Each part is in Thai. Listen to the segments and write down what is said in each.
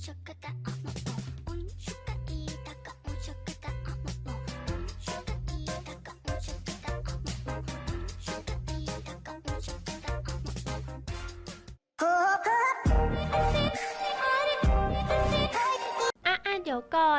chocata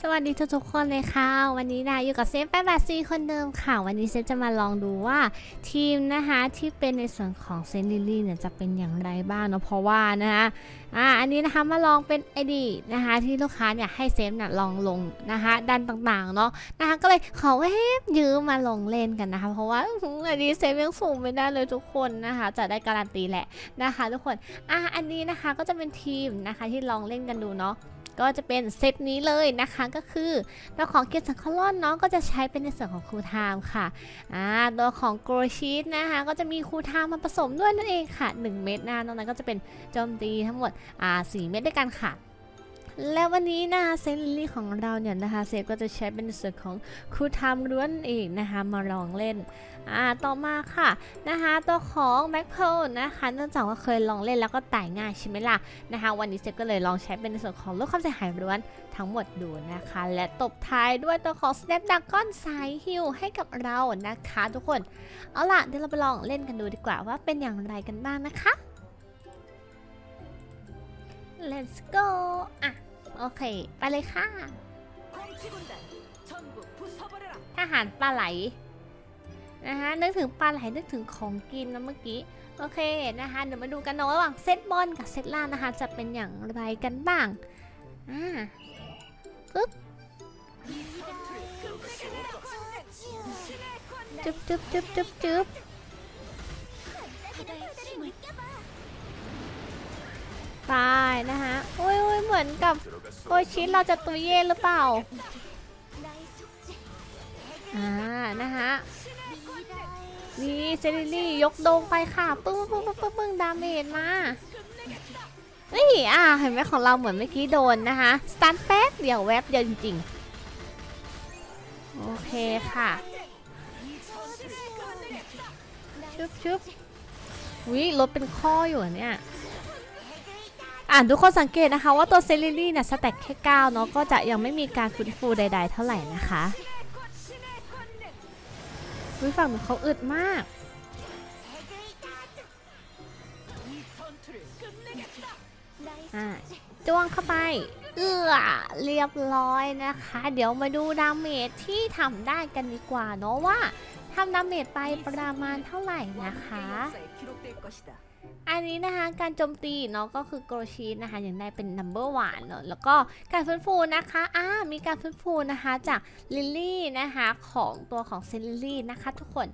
สวัสดีทุกๆคนเลยค่ะ วันนี้นะอยู่กับเซฟแปดแปดซีคนเดิมค่ะ วันนี้เซฟจะมาลองดูว่าทีมนะคะที่เป็นในส่วนของเซนลิลี่เนี่ยจะเป็นอย่างไรบ้างเนาะเพราะว่านะคะอ่าอันนี้นะคะมาลองเป็นไอดีนะคะที่ลูกค้าเนี่ยให้เซฟเนี่ยลองลงนะคะดันต่างๆเนาะนะคะก็เลยขอเวฟยืมมาลงเล่นกันนะคะ เพราะว่าอันนี้เซฟยังสูงไม่ได้เลยทุกคนนะคะจะได้การันตีแหละนะคะ ทุกคนอะอันนี้นะคะก็จะเป็นทีมนะคะที่ลองเล่นกันดูเนาะ ก็จะเป็นเซตนี้เลยนะคะก็คือตัวของเกียร์สังคลอนเนาะก็จะใช้เป็นในส่วนของครูไทม์ค่ะอ่าตัวของโกรชีสนะคะก็จะมีครูไทม์มาผสมด้วยนั่นเองค่ะ 1 เม็ดนะตรงนั้นก็จะเป็นโจมตีทั้งหมดอ่าสเม็ดด้วยกันค่ะ แล้ววันนี้นะคะเซนลิลี่ของเราเนี่ยนะคะเซฟก็จะใช้เป็นส่วนของคูลไทม์ล้วนเองนะคะมาลองเล่นอ่าต่อมาค่ะนะคะตัวของแบ็คเพลนะคะเนื่องจากว่าเคยลองเล่นแล้วก็ตายง่ายใช่ไหมล่ะนะคะวันนี้เซฟก็เลยลองใช้เป็นในส่วนของลดความเสียหายล้วนทั้งหมดดูนะคะ และตบท้ายด้วยตัวของ Snapdragon สายฮิลให้กับเรานะคะทุกคน เอาล่ะเดี๋ยวเราไปลองเล่นกันดูดีกว่าว่าเป็นอย่างไรกันบ้างนะคะ let's go อะ โอเค ไปเลยค่ะ ทหารปลาไหลนะคะนึกถึงปลาไหลนึกถึงของกินนะเมื่อกี้ โอเคนะคะเดี๋ยวมาดูกันนะระหว่างเซตบอลกับเซตล่านะคะ จะเป็นอย่างไรกันบ้างอ่าปึ๊บจุ๊บจุ๊บจุ๊บจุ๊บจุ๊บ ตายนะคะโอ้ยโอ้ยเหมือนกับโกชิเราจะตุยเย่หรือเปล่า อ่า นะคะนี่เซริลี่ยกโดงไปค่ะ ปึ้งปึ้งปึ้งปึ้งปึ้งดาเมจมาเฮ้ยอ่า เห็นไหมของเราเหมือนเมื่อกี้โดนนะคะสตันแป๊บเดี๋ยวแวบเดียวจริงๆ โอเคค่ะ ชุบชุบวิรถเป็นข้ออยู่เนี่ย อ่านทุกคนสังเกตนะคะ ว่าตัวเซเลี่เนี่ยสแต็กแค่9เนาะก็จะยังไม่มีการฟื้นฟูใด ๆ เท่าไหร่นะคะวิฝั่งหนเขาอึดมากจ้วงเข้าไป เอือเรียบร้อยนะคะ เดี๋ยวมาดูดาเมจที่ทำได้กันดีกว่าเนาะว่าทำดาเมจไปประมาณเท่าไหร่นะคะ อันนี้นะคะการโจมตีเนาะก็คือโกรชีสนะคะอย่างได้เป็นนัมเบอร์หวานเนาะแล้วก็การฟื้นฟูนะคะอ่ามีการฟื้นฟูนะคะจากลิลลี่นะคะของตัวของเซนลิลลี่นะคะทุกคน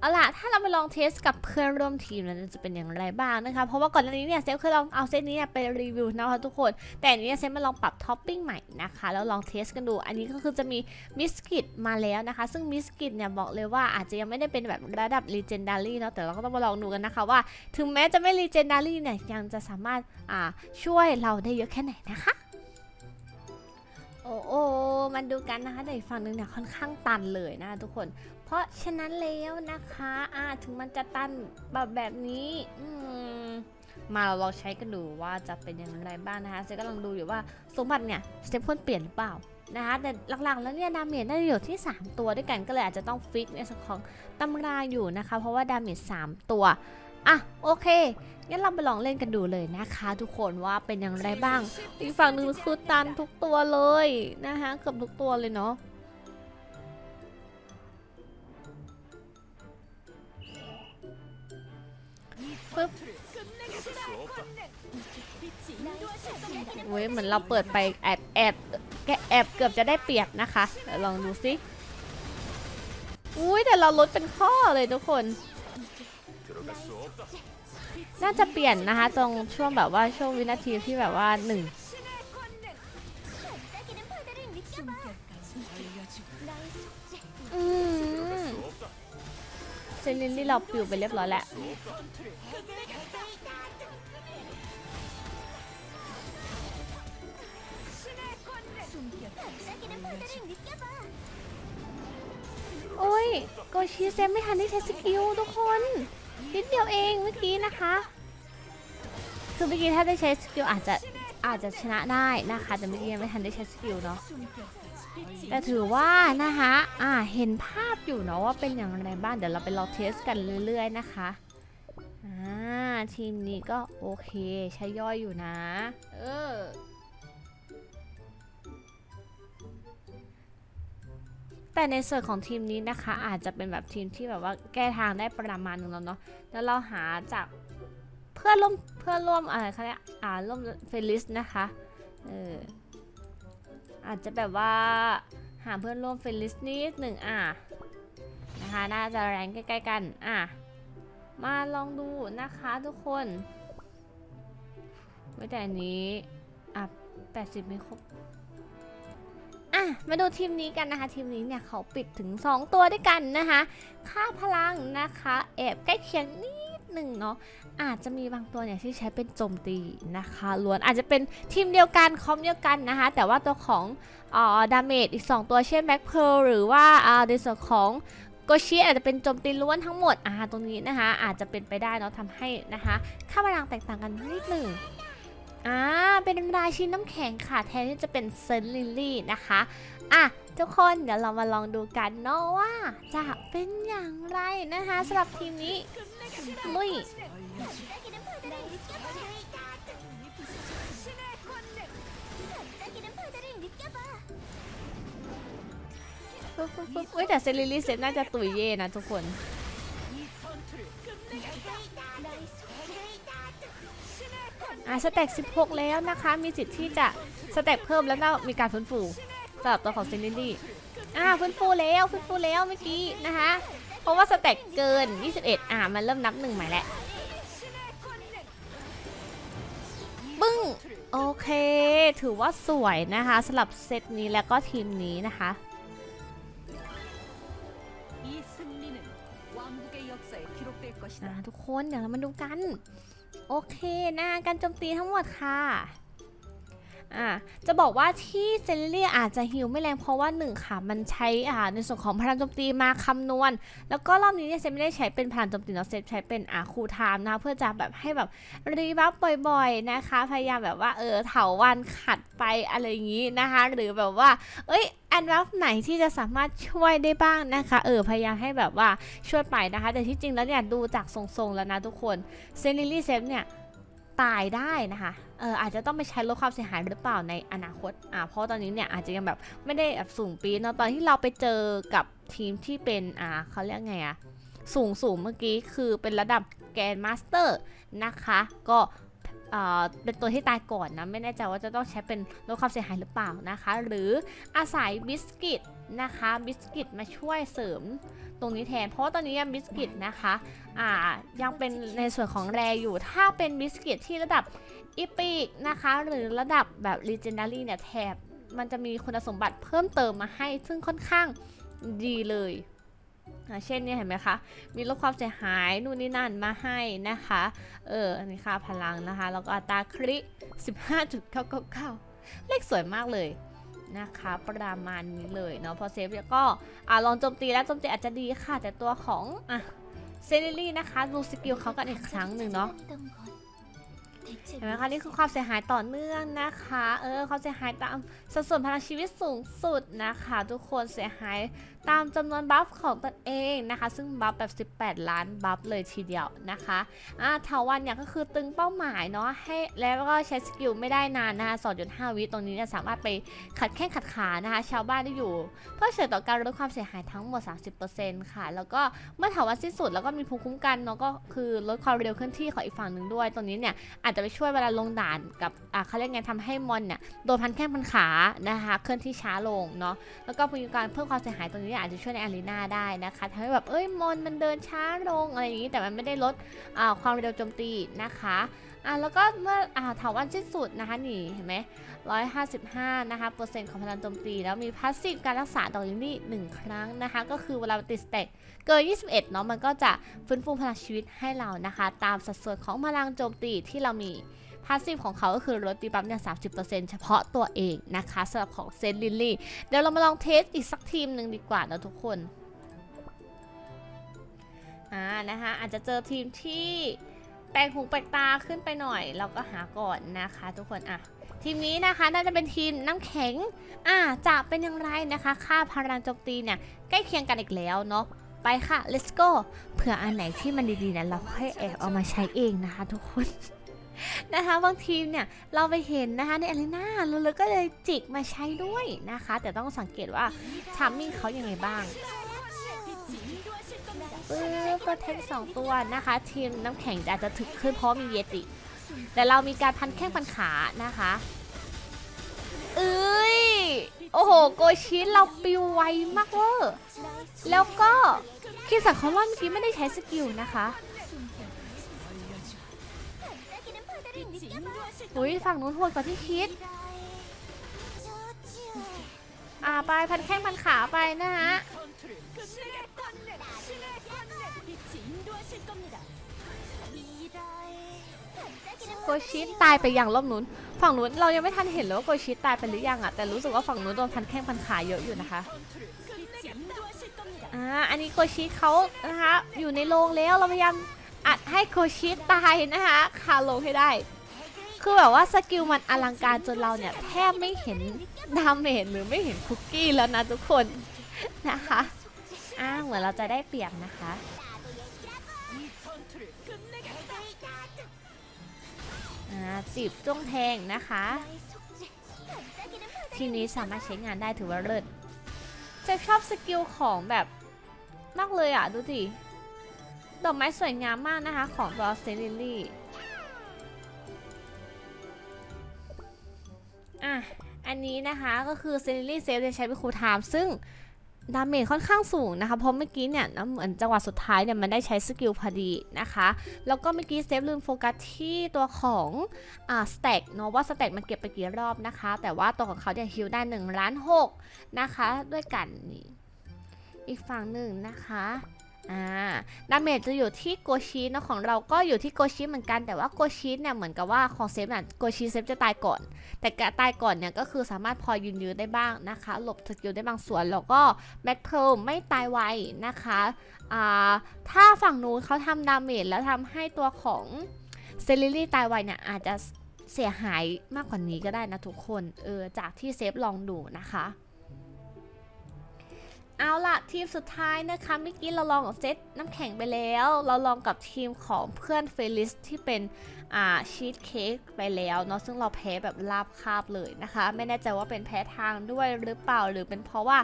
เอาล่ะ ถ้าเราไปลองเทสกับเพื่อนร่วมทีมเนจะเป็นอย่างไรบ้างนะคะ เพราะว่าก่อนหน้านี้เนี่ยเซฟเคยลองเอาเซตนี้เนี่ยไปรีวิวนะคะทุกคน แต่อันนี้เซฟมาลองปรับท็อปปิ้งใหม่นะคะ แล้วลองเทสกันดู อันนี้ก็คือจะมีมิสกิตมาแล้วนะคะ ซึ่งมิสกิตเนี่ยบอกเลยว่าอาจจะยังไม่ได้เป็นแบบระดับ Legendary เนาะ แต่เราก็ต้องมาลองดูกันนะคะว่า ถึงแม้จะไม่ Legendary เนี่ย ยังจะสามารถอ่าช่วยเราได้เยอะแค่ไหนนะคะโอ้โอ้มันดูกันนะคะแต่อีกฝั่งหนึ่งเนี่ยค่อนข้างตันเลยนะทุกคน เพราะฉะนั้นแล้วนะคะอ่าถึงมันจะตันแบบแบบนี้อืมมาเราลองใช้กันดูว่าจะเป็นอย่างไรบ้างนะคะเซกำลังดูอยู่ว่าสมบัติเนี่ยเซฟควรเปลี่ยนหรือเปล่านะคะแต่หลักๆแล้วเนี่ยดาเมจน่าจะอยู่ที่ 3 ตัวด้วยกันก็เลยอาจจะต้องฟิกในส่วนของตำราอยู่นะคะ เพราะว่าดาเมจ3ตัวอะโอเคงั้นเราไปลองเล่นกันดูเลยนะคะ ทุกคนว่าเป็นอย่างไรบ้างอีกฝั่งหนึ่งคือตันทุกตัวเลยนะคะเกือบทุกตัวเลยเนาะ ปึ๊บเว้ยเหมือนเราเปิดไปแอบแอบแกแอบเกือบจะได้เปรียบนะคะลองดูสิอุ้ยแต่เราลดเป็นข้อเลยทุกคน น่าจะเปลี่ยนนะคะ ตรงช่วงแบบว่าช่วงวินาทีที่แบบว่าหนึ่งอื เซนินที่เราปิวไปเรียบร้อยแล้วโอ้ยโกชีเซมไม่ทันได้ใช้สกิลทุกคนนิดเดียวเองเมื่อกี้นะคะ คือเมื่อกี้ถ้าได้ใช้สกิลอาจจะอาจจะชนะได้นะคะ แต่เมื่อกี้ยังไม่ทันได้ใช้สกิลเนาะ แต่ถือว่านะคะอ่าเห็นภาพอยู่เนาะว่าเป็นอย่างไรบ้าง เดี๋ยวเราไปลองเทสกันเรื่อย ๆ นะคะอ่าทีมนี้ก็โอเค ใช้ย่อยอยู่นะ เออแต่ในส่วนของทีมนี้นะคะ อาจจะเป็นแบบทีมที่แบบว่าแก้ทางได้ประมาณนึงแล้วเนาะแล้วเราหาจากเพื่อนร่วมเพื่อนร่วมอะไรคะเนี่ยอ่าร่วมเฟลิสนะคะเออ อาจจะแบบว่าหาเพื่อนร่วมเฟลิสนิดหนึ่งอะนะคะน่าจะแรงใกล้ๆกันอะมาลองดูนะคะทุกคนไม่แต่อันนี้อะ80 ไม่ครบอะมาดูทีมนี้กันนะคะ ทีมนี้เนี่ยเขาปิดถึง 2 ตัวด้วยกันนะคะ ค่าพลังนะคะแอบใกล้เคียงนิดห นึ่งเนาะอาจจะมีบางตัวเนี่ยที่ใช้เป็นโจมตีนะคะล้วนอาจจะเป็นทีมเดียวกันคอมเดียวกันนะคะ แต่ว่าตัวของอ่าดาเมจอีก 2 ตัวเช่นแม็กเพลหรือว่าอ่าในส่วนของโกชิอาจจะเป็นโจมตีล้วนทั้งหมดอ่าตรงนี้นะคะ อาจจะเป็นไปได้เนาะทำให้นะคะ ค่าพลังแตกต่างกันนิดหนึ่งอ่าเป็นราชินน้ำแข็งค่ะ แทนที่จะเป็นเซนลิลลี่นะคะอะทุกคนเดี๋ยวเรามาลองดูกันเนาะว่าจะเป็นอย่างไรนะคะสำหรับทีมนี้ 뭐이เว้ยแต่เซริลี่เซตน่าจะตุยเย่นะทุกคน อะสเต็ก16 แล้วนะคะ มีสิทธิ์ที่จะสเต็กเพิ่มแล้วก็มีการฟื้นฟูสำหรับตัวของเซนลิลี่อ่าฟื้นฟูแล้วฟื้นฟูแล้วเมื่อกี้นะคะ เพราะว่าสเต็กเกิน 21 อ่ามันเริ่มนับหนึ่งใหม่แล้วบึ้ง โอเค ถือว่าสวยนะคะสำหรับเซตนี้แล้วก็ทีมนี้นะคะทุกคนเดี๋ยวเรามาดูกัน โอเคนะการโจมตีทั้งหมดค่ะ อ่าจะบอกว่าที่เซเลเรียอาจจะฮิวไม่แรงเพราะว่าหนึ่งค่ะมันใช้อ่าในส่วนของพลังโจมตีมาคำนวณ แล้วก็รอบนี้เนี่ยเซนไม่ได้ใช้เป็นพลังโจมตีเนาะเซนใช้เป็นอ่าคูลไทม์นะเพื่อจะแบบให้แบบรีบัฟบ่อยๆนะคะ พยายามแบบว่าเออเถาวันขัดไปอะไรอย่างนี้นะคะ หรือแบบว่า เอ้ยแอนบัฟไหนที่จะสามารถช่วยได้บ้างนะคะ เออพยายามให้แบบว่าช่วยไปนะคะ แต่ที่จริงแล้วเนี่ยดูจากทรงๆแล้วนะทุกคนเซนิลี่เซฟเนี่ยตายได้นะคะ เอออาจจะต้องไปใช้ลดความเสียหายหรือเปล่าในอนาคตอ่าเพราะตอนนี้เนี่ยอาจจะยังแบบไม่ได้แบบสูงปีเนาะตอนที่เราไปเจอกับทีมที่เป็นอ่าเขาเรียกไงอะสูงสูงเมื่อกี้คือเป็นระดับแกนมาสเตอร์นะคะ ก็ เป็นตัวที่ตายก่อนนะ ไม่แน่ใจว่าจะต้องใช้เป็นลดความเสียหายหรือเปล่านะคะ หรืออาศัยบิสกิตนะคะบิสกิตมาช่วยเสริมตรงนี้แทน เพราะว่าตอนนี้บิสกิตนะคะอ่ายังเป็นในส่วนของแรอยู่ถ้าเป็นบิสกิตที่ระดับอีพิกนะคะ หรือระดับแบบ Legendary เนี่ยแถบมันจะมีคุณสมบัติเพิ่มเติมมาให้ ซึ่งค่อนข้างดีเลย เช่นนี่ยเห็นไหมคะ มีลดความเสียหายนู่นนี่นั่นมาให้นะคะ เอออันนี้ค่าพลังนะคะ แล้วก็อัตราคริ15.999 เลขสวยมากเลยนะคะประมาณนี้เลยเนาะพอเซฟแล้วก็อ่าลองโจมตีแล้วโจมตีอาจจะดีค่ะ แต่ตัวของอะเซริลี่นะคะดูสกิลเขากันอีกครั้งหนึ่งเนาะ เห็นไหมคะนี่คือความเสียหายต่อเนื่องนะคะ เออความเสียหายตามสัดส่วนพลังชีวิตสูงสุดนะคะ ทุกคนเสียหายตามจำนวนบัฟของตนเองนะคะ ซึ่งบัฟแบบ 18 ล้านบัฟเลยทีเดียวนะคะอ่าเถาวันเนี่ยก็คือตึงเป้าหมายเนาะให้แล้วก็ใช้สกิลไม่ได้นานนะคะ2.5วิตรงนี้เนี่ยสามารถไปขัดแข้งขัดขานะคะ ชาวบ้านที่อยู่ เพื่อเฉยต่อการลดความเสียหายทั้งหมด 30%ค่ะ แล้วก็เมื่อเถาวันสิ้นสุดแล้วก็มีภูมิคุ้มกันเนาะก็คือลดความเร็วเคลื่อนที่ของอีกฝั่งหนึ่งด้วยตรงนี้เนี่ยอาจจะไปช่วยเวลาลงด่านกับอ่าเขาเรียกไงทำให้มอนเนี่ยโดนพันแข้งพันขานะคะเคลื่อนที่ช้าลงเนาะแล้วก็มีการเพิ่มความเสียหายตรงนี้อาจจะช่วยในอารีนาได้นะคะทำให้แบบเอ้ยมอนมันเดินช้าลงอะไรอย่างนี้แต่มันไม่ได้ลดอ่าความเร็วโจมตีนะคะ อ่าแล้วก็เมื่ออ่าถาวันสิ้นสุดนะคะนี่เห็นไหม155นะคะเปอร์เซ็นต์ของพลังโจมตี แล้วมีพาสซีฟการรักษาดอกลิลลี่1ครั้งนะคะ ก็คือเวลาติดสเต็กเกิน21เนาะมันก็จะฟื้นฟูพลังชีวิตให้เรานะคะ ตามสัดส่วนของพลังโจมตีที่เรามีพาสซีฟของเขาก็คือลดตีบัฟเนี่ย30%เฉพาะตัวเองนะคะสำหรับของเซนลิลลี่ เดี๋ยวเรามาลองเทสอีกสักทีมหนึ่งดีกว่านะทุกคน อ่านะคะอาจจะเจอทีมที่ ปลกหูแปลกตาขึ้นไปหน่อย เราก็หาก่อนนะคะทุกคนอะทีมนี้นะคะน่าจะเป็นทีมน้ำแข็งอ่าจะเป็นอย่างไรนะคะ ค่าพลังโจมตีเนี่ยใกล้เคียงกันอีกแล้วเนาะไปค่ะ let's go เผื่ออันไหนที่มันดีๆเนี่ยเราค่อยแอบเอามาใช้เองนะคะ ทุกคนนะคะบางทีมเนี่ยเราไปเห็นนะคะในอารีนาเราเลยก็เลยจิกมาใช้ด้วยนะคะ แต่ต้องสังเกตว่าทามมิ่งเขายังไงบ้าง ปึ๊บก็เทคสองตัวนะคะ ทีมน้ำแข็งอาจจะถึกขึ้นเพราะมีเยติ แต่เรามีการพันแข้งพันขานะคะเอ้ยโอ้โห โกชิเราปิวไวมากเวอร์แล้วก็คิดสังคอลอนเมื่อกี้ไม่ได้ใช้สกิลนะคะอุ้ยฝั่งนู้นโหดกว่าที่คิด อ่าไปพันแข้งพันขาไปนะฮะ โกชิตายไปอย่างรอบนู้น ฝั่งนู้นเรายังไม่ทันเห็นเลยว่าโกชิตตายไปหรือยังอะแต่รู้สึกว่าฝั่งนู้นโดนพันแข้งพันขาเยอะอยู่นะคะอ่าอันนี้โกชิเขานะคะอยู่ในโรงแล้วเราพยายามอัดให้โกชิตายนะคะคาโลงให้ได้ คือแบบว่าสกิลมันอลังการจนเราเนี่ยแทบไม่เห็นดาเมจหรือไม่เห็นคุกกี้แล้วนะทุกคนนะคะอ้าวเหมือนเราจะได้เปรียบนะคะ จีบจ้วงแทงนะคะ ทีนี้สามารถใช้งานได้ถือว่าเลิศเจฟชอบสกิลของแบบมากเลยอะ ดูสิดอกไม้สวยงามมากนะคะ ของตัวเซริลี่อะ อันนี้นะคะก็คือเซริลี่เซฟจะใช้เป็นคูลไทม์ซึ่ง ดาเมจค่อนข้างสูงนะคะ เพราะเมื่อกี้เนี่ยเหมือนจังหวะสุดท้ายเนี่ยมันได้ใช้สกิลพอดีนะคะ แล้วก็เมื่อกี้เซฟลืมโฟกัสที่ตัวของอ่าสแต็กเนาะว่าสแต็กมันเก็บไปกี่รอบนะคะ แต่ว่าตัวของเขาเนี่ยฮิลได้1ล้าน6นะคะ ด้วยกันนี่อีกฝั่งหนึ่งนะคะ อ่าดาเมจจะอยู่ที่โกชิเนาะของเราก็อยู่ที่โกชิเหมือนกัน แต่ว่าโกชิเนี่ยเหมือนกับว่าของเซฟเนี่ยโกชิเซฟจะตายก่อน แต่กตายก่อนเนี่ยก็คือสามารถพอยืนยืนได้บ้างนะคะ หลบสกิลได้บางส่วนแล้วก็แบ็คเพิลไม่ตายไวนะคะอ่าถ้าฝั่งนู้นเขาทำดาเมจแล้วทำให้ตัวของเซลิลี่ตายไวเนี่ยอาจจะเสียหายมากกว่านี้ก็ได้นะทุกคนเออจากที่เซฟลองดูนะคะ เอาล่ะทีมสุดท้ายนะคะเมื่อกี้เราลองกับเซตน้ำแข็งไปแล้ว เราลองกับทีมของเพื่อนเฟลิสที่เป็นอ่าชีสเค้กไปแล้วเนาะซึ่งเราแพ้แบบราบคาบเลยนะคะ ไม่แน่ใจว่าเป็นแพ้ทางด้วยหรือเปล่าหรือเป็นเพราะว่า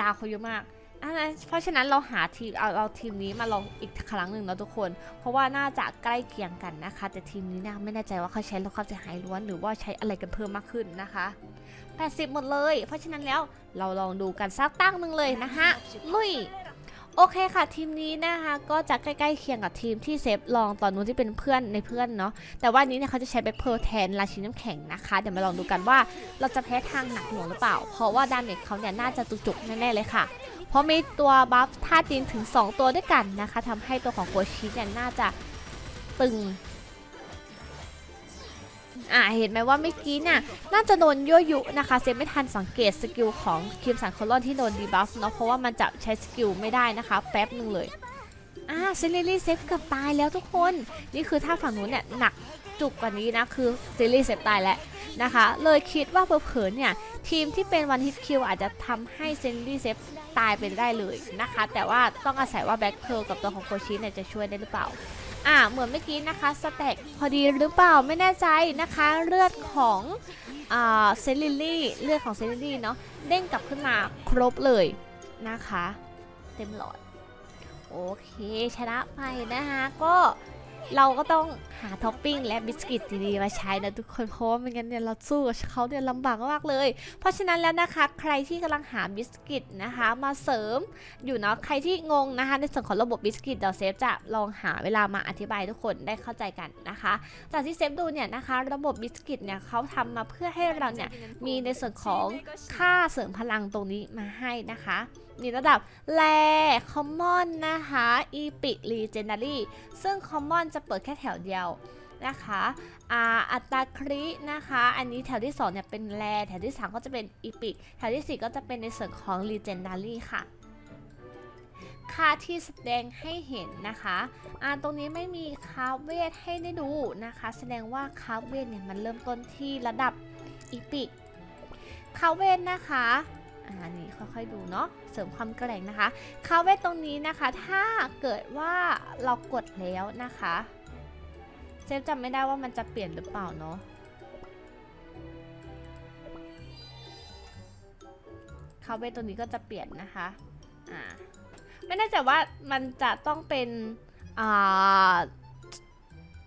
ดาวเขาเยอะมาก อะเพราะฉะนั้นเราหาทีมเอาเอาทีมนี้มาลองอีกครั้งหนึ่งเนาะทุกคน เพราะว่าน่าจะใกล้เคียงกันนะคะ แต่ทีมนี้นะไม่แน่ใจว่าเขาใช้ลดความเสียหายล้วนหรือว่าใช้อะไรกันเพิ่มมากขึ้นนะคะ 80 หมดเลย เพราะฉะนั้นแล้วเราลองดูกันสักตั้งหนึ่งเลยนะคะลุยโอเคค่ะทีมนี้นะคะก็จะใกล้ๆเคียงกับทีมที่เซฟลองตอนนู้นที่เป็นเพื่อนในเพื่อนเนาะแต่ว่านี้เนี่ยเขาจะใช้แบ็คเพลแทนราชินีน้ำแข็งนะคะเดี๋ยวมาลองดูกันว่าเราจะแพ้ทางหนักหน่วงหรือเปล่า เพราะว่าดาเมจเขาเนี่ยน่าจะจุกๆแน่ๆเลยค่ะ เพราะมีตัวบัฟท่าจีนถึง 2 ตัวด้วยกันนะคะทำให้ตัวของโกชิเนี่ยน่าจะตึงอ่าเห็นไหมว่าเมื่อกี้เนี่ยน่าจะโดนยั่วยุนะคะเซฟไม่ทันสังเกตสกิลของคิมสันคอลอนที่โดนดีบัฟเนาะเพราะว่ามันจะใช้สกิลไม่ได้นะคะ แป๊บหนึ่งเลยอ่าเซเลรี่เซฟเกือบตายแล้วทุกคน นี่คือถ้าฝั่งนู้นเนี่ยหนัก จุกกว่านี้นะ คือเซเลรี่เซฟตายแล้วนะคะ เลยคิดว่าเผลอๆเนี่ย ทีมที่เป็นวันฮิตคิวอาจจะทำให้เซเลรี่เซฟตายไปได้เลยนะคะ แต่ว่าต้องอาศัยว่าแบ็คเพิร์กับตัวของโคชิเนี่ยจะช่วยได้หรือเปล่าอ่าเหมือนเมื่อกี้นะคะสแต็กพอดีหรือเปล่าไม่แน่ใจนะคะเลือดของอ่าเซลิลี่เลือดของเซลิลี่เนาะเด้งกลับขึ้นมาครบเลยนะคะ เต็มหลอด โอเคชนะไปนะคะก็ เราก็ต้องหาท็อปปิ้งและบิสกิตดีๆมาใช้นะทุกคนเพราะว่าไม่งั้นเนี่ยเราสู้กับเขาเนี่ยลำบากมากเลย เพราะฉะนั้นแล้วนะคะ ใครที่กำลังหาบิสกิตนะคะ มาเสริมอยู่เนาะใครที่งงนะคะ ในส่วนของระบบบิสกิตเดี๋ยวเซฟจะลองหาเวลามาอธิบายทุกคนได้เข้าใจกันนะคะ จากที่เซฟดูเนี่ยนะคะ ระบบบิสกิตเนี่ยเขาทำมาเพื่อให้เราเนี่ยมีในส่วนของค่าเสริมพลังตรงนี้มาให้นะคะมีระดับแรคอมมอนนะคะอีพิลีเจนดารี่ซึ่งคอมมอนจะเปิดแค่แถวเดียวนะคะอาอัตราครินะคะ อันนี้แถวที่2เนี่ยเป็นแรแถวที่ 3 ก็จะเป็นอีพิกแถวที่ 4 ก็จะเป็นในส่วนของลีเจนดารี่ค่ะ ค่าที่แสดงให้เห็นนะคะอ่าตรงนี้ไม่มีคาเวทให้ได้ดูนะคะ แสดงว่าคาเวทเนี่ยมันเริ่มต้นที่ระดับอีพิกคาเวทนะคะ อ่านี่ค่อยๆดูเนาะเสริมความแกร่งนะคะคาเวทตรงนี้นะคะ ถ้าเกิดว่าเรากดแล้วนะคะเจฟจำไม่ได้ว่ามันจะเปลี่ยนหรือเปล่าเนาะคาเวทตรงนี้ก็จะเปลี่ยนนะคะอ่าไม่แน่ใจว่ามันจะต้องเป็นอ่า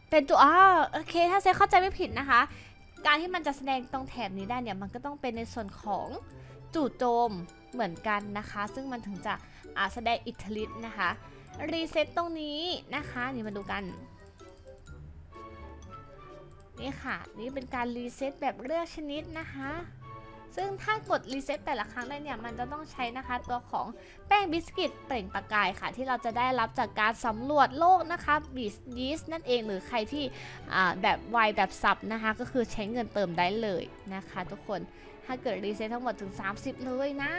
เป็นตัวอ้าวโอเค ถ้าเซฟเข้าใจไม่ผิดนะคะ การที่มันจะแสดงตรงแถบนี้ได้เนี่ย มันก็ต้องเป็นในส่วนของ จู่โจมเหมือนกันนะคะ ซึ่งมันถึงจะแสดงอิทธิฤทธิ์นะคะรีเซ็ตตรงนี้นะคะนี่มาดูกันนี่ค่ะ นี่เป็นการรีเซ็ตแบบเลือกชนิดนะคะ ซึ่งถ้ากดรีเซ็ตแต่ละครั้งได้เนี่ย มันจะต้องใช้นะคะตัวของแป้งบิสกิตเปล่งประกายค่ะ ที่เราจะได้รับจากการสำรวจโลกนะคะบิสยีสนั่นเองหรือใครที่แบบไวแบบสับนะคะ ก็คือใช้เงินเติมได้เลยนะคะ ทุกคน ถ้าเกิดรีเซ็ตทั้งหมดถึง 30 เลยนะ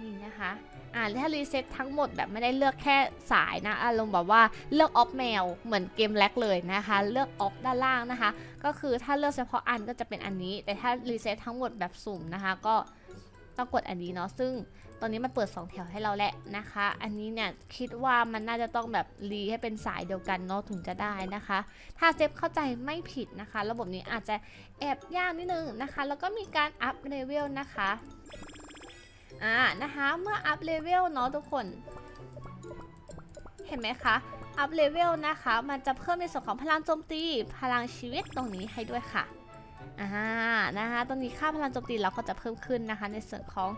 นี่นะคะอ่าถ้ารีเซ็ตทั้งหมดแบบไม่ได้เลือกแค่สายนะอารมณ์แบบว่าเลือกออฟแมวเหมือนเกมแรกเลยนะคะ เลือกออฟด้านล่างนะคะ ก็คือถ้าเลือกเฉพาะอันก็จะเป็นอันนี้ แต่ถ้ารีเซ็ตทั้งหมดแบบสุ่มนะคะก็ ต้องกดอันนี้เนาะซึ่งตอนนี้มันเปิด 2 แถวให้เราแหละนะคะ อันนี้เนี่ยคิดว่ามันน่าจะต้องแบบรีให้เป็นสายเดียวกันเนาะถึงจะได้นะคะ ถ้าเซฟเข้าใจไม่ผิดนะคะ ระบบนี้อาจจะแอบยากนิดนึงนะคะ แล้วก็มีการอัพเลเวลนะคะอ่านะคะเมื่ออัพเลเวลเนาะทุกคน เห็นไหมคะอัพเลเวลนะคะ มันจะเพิ่มในส่วนของพลังโจมตี พลังชีวิตตรงนี้ให้ด้วยค่ะ อ่านะคะตรงนี้ค่าพลังโจมตีเราก็จะเพิ่มขึ้นนะคะในส่วนของ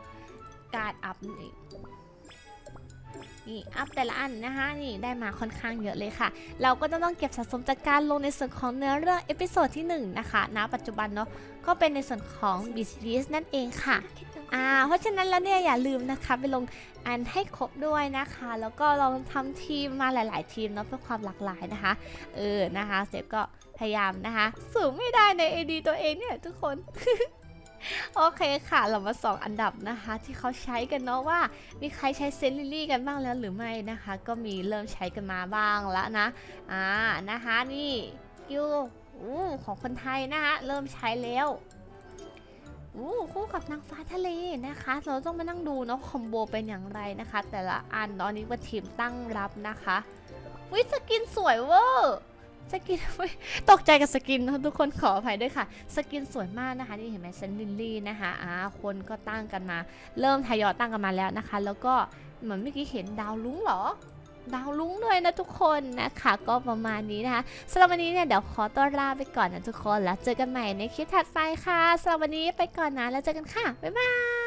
การอัพนี่นี่อัพแต่ละอันนะคะนี่ได้มาค่อนข้างเยอะเลยค่ะ เราก็จะต้องเก็บสะสมจากการลงในส่วนของเนื้อเรื่องเอพิโซดที่1นะคะณปัจจุบันเนาะก็เป็นในส่วนของ b e a s นั่นเองค่ะอ่าเพราะฉะนั้นแล้วเนี่ยอย่าลืมนะคะไปลงอันให้ครบด้วยนะคะ แล้วก็ลองทำทีมมาหลาย ๆ ทีมเนาะเพื่อความหลากหลายนะคะเออนะคะเซฟก็ พยายามนะคะ สูงไม่ได้ใน AD ตัวเองเนี่ยทุกคน โอเคค่ะ เรามาสองอันดับนะคะ ที่เขาใช้กันเนาะว่า มีใครใช้เซนลิลี่กันบ้างแล้วหรือไม่นะคะ ก็มีเริ่มใช้กันมาบ้างแล้วนะ อ่านะคะนี่กิวอู้ของคนไทยนะคะเริ่มใช้แล้วอู้คู่กับนางฟ้าทะเลนะคะ เราต้องมานั่งดูเนาะคอมโบเป็นอย่างไรนะคะ แต่ละอันตอนนี้ว่าทีมตั้งรับนะคะวิสกินสวยเวอร์ สกินตกใจกับสกินนะทุกคนขออภัยด้วยค่ะ สกินสวยมากนะคะนี่เห็นไหมเซนลิลลี่นะคะอ่าคนก็ตั้งกันมา เริ่มทยอยตั้งกันมาแล้วนะคะ แล้วก็เหมือนเมื่อกี้เห็นดาวลุ้งเหรอ ดาวลุ้งด้วยนะทุกคนนะคะ ก็ประมาณนี้นะคะสำหรับวันนี้เนี่ยเดี๋ยวขอตัวลาไปก่อนนะทุกคนแล้วเจอกันใหม่ในคลิปถัดไปค่ะสำหรับวันนี้ไปก่อนนะแล้วเจอกันค่ะบ๊ายบาย